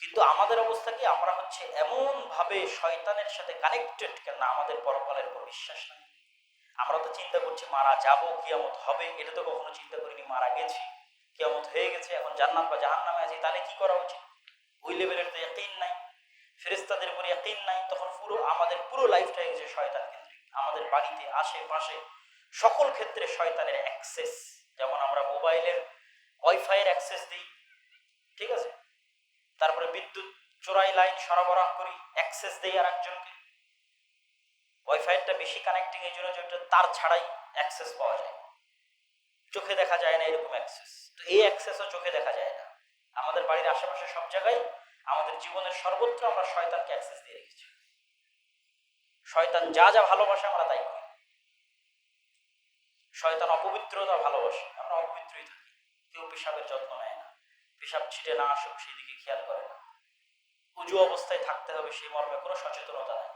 কিন্তু আমাদের অবস্থা কি? আমরা হচ্ছে এমন ভাবে শয়তানের সাথে কানেক্টেড কেন? আমাদের পরকালের উপর বিশ্বাস নাই। আমরা তো চিন্তা করছি, মারা যাব, কিয়ামত হবে। এটা তো কখনো চিন্তা করিনি, মারা গেছি। কিয়ামত হয়ে গেছে, এখন জান্নাত বা জাহান্নামে আছি, তাহলে কি করা উচিত? ওই লেভেলের তো ইয়াকিন নাই। ফেরেস্তাদের উপর ইয়াকিন নাই। তখন পুরো আমাদের পুরো লাইফটা হয়ে গেছে শয়তান কেন্দ্রিক। আমাদের বাড়িতে, আশেপাশে সকল ক্ষেত্রে শয়তানের অ্যাক্সেস যেমন আমরা মোবাইলের ওয়াইফাইয়ের অ্যাক্সেস দিই। ঠিক আছে? তারপরে বিদ্যুৎ, চোরাই লাইন সরবরাহ করি অ্যাক্সেস দেই আর একজনকে ওয়াইফাইটা বেশি কানেক্টিং এই জন্য যে ওটা তার ছাড়াই অ্যাক্সেস পাওয়া যায়। চোখে দেখা যায় না এরকম অ্যাক্সেস তো এই অ্যাক্সেসও চোখে দেখা যায় না। আমাদের বাড়ির আশেপাশে সব জায়গায় আমাদের জীবনের সর্বত্র আমরা শয়তানকে অ্যাক্সেস দিয়ে রেখেছি। শয়তান যা যা ভালোবাসে আমরা তাই করি। শয়তান অপবিত্রতা ভালোবাসে, আমরা অপবিত্রই থাকি। কেউ পেশাবের যত্ন নেয় না। পেশাব ছিটে না আসুক সেই দিকে খেয়াল করে না। উজু অবস্থায় থাকতে হবে, সেই মর্মে কোনো সচেতনতা নেই।